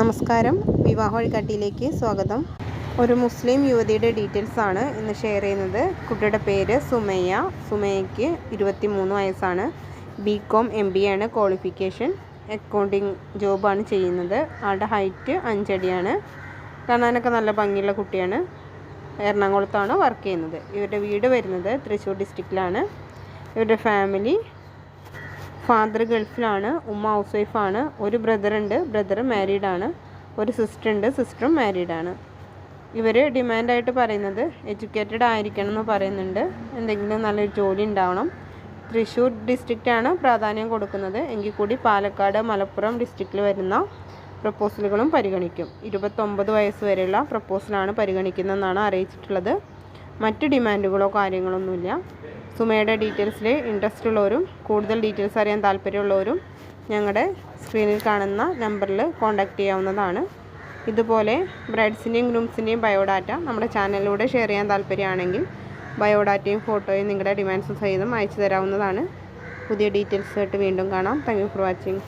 നമസ്കാരം. വിവാഹ വഴികാട്ടിയിലേക്ക് സ്വാഗതം. ഒരു മുസ്ലിം യുവതിയുടെ ഡീറ്റെയിൽസ് ആണ് ഇന്ന് ഷെയർ ചെയ്യുന്നത്. കുട്ടിയുടെ പേര് സുമയ്യ. സുമയ്യയ്ക്ക് ഇരുപത്തി മൂന്ന് വയസ്സാണ്. ബി കോം എം ബി ആണ് ക്വാളിഫിക്കേഷൻ. അക്കൗണ്ടിങ് ജോബാണ് ചെയ്യുന്നത്. ആളുടെ ഹൈറ്റ് അഞ്ചടിയാണ്. കാണാനൊക്കെ നല്ല ഭംഗിയുള്ള കുട്ടിയാണ്. എറണാകുളത്താണ് വർക്ക് ചെയ്യുന്നത്. ഇവരുടെ വീട് വരുന്നത് തൃശ്ശൂർ ഡിസ്ട്രിക്റ്റിലാണ് ഇവരുടെ ഫാമിലി ഫാദർ ഗൾഫിലാണ് ഉമ്മ ഹൗസ് വൈഫാണ് ഒരു ബ്രദറുണ്ട് ബ്രദർ മാരീഡാണ് ഒരു സിസ്റ്റർ ഉണ്ട് സിസ്റ്ററും മാരീഡാണ്. ഇവർ ഡിമാൻഡായിട്ട് പറയുന്നത് എഡ്യൂക്കേറ്റഡ് ആയിരിക്കണം എന്ന് പറയുന്നുണ്ട് എന്തെങ്കിലും നല്ലൊരു ജോലി ഉണ്ടാവണം. തൃശ്ശൂർ ഡിസ്ട്രിക്റ്റാണ് പ്രാധാന്യം കൊടുക്കുന്നത് എങ്കിൽ കൂടി പാലക്കാട് മലപ്പുറം ഡിസ്ട്രിക്റ്റിൽ വരുന്ന പ്രപ്പോസലുകളും പരിഗണിക്കും. ഇരുപത്തൊമ്പത് വയസ്സ് വരെയുള്ള പ്രപ്പോസലാണ് പരിഗണിക്കുന്നതെന്നാണ് അറിയിച്ചിട്ടുള്ളത്. മറ്റ് ഡിമാൻഡുകളോ കാര്യങ്ങളൊന്നുമില്ല. സുമയുടെ ഡീറ്റെയിൽസിൽ ഇൻട്രസ്റ്റ് ഉള്ളവരും കൂടുതൽ ഡീറ്റെയിൽസ് അറിയാൻ താല്പര്യമുള്ളവരും ഞങ്ങളുടെ സ്ക്രീനിൽ കാണുന്ന നമ്പറിൽ കോൺടാക്റ്റ് ചെയ്യാവുന്നതാണ്. ഇതുപോലെ ബ്രൈഡ്സിന്റെയും ഗ്രൂംസിന്റെയും ബയോഡാറ്റ നമ്മുടെ ചാനലിലൂടെ ഷെയർ ചെയ്യാൻ താല്പര്യമാണെങ്കിൽ ബയോഡാറ്റയും ഫോട്ടോയും നിങ്ങളുടെ ഡിമാൻഡ്സും സഹിതം അയച്ചു തരാവുന്നതാണ്. പുതിയ ഡീറ്റെയിൽസ് ആയിട്ട് വീണ്ടും കാണാം. Thank for watching.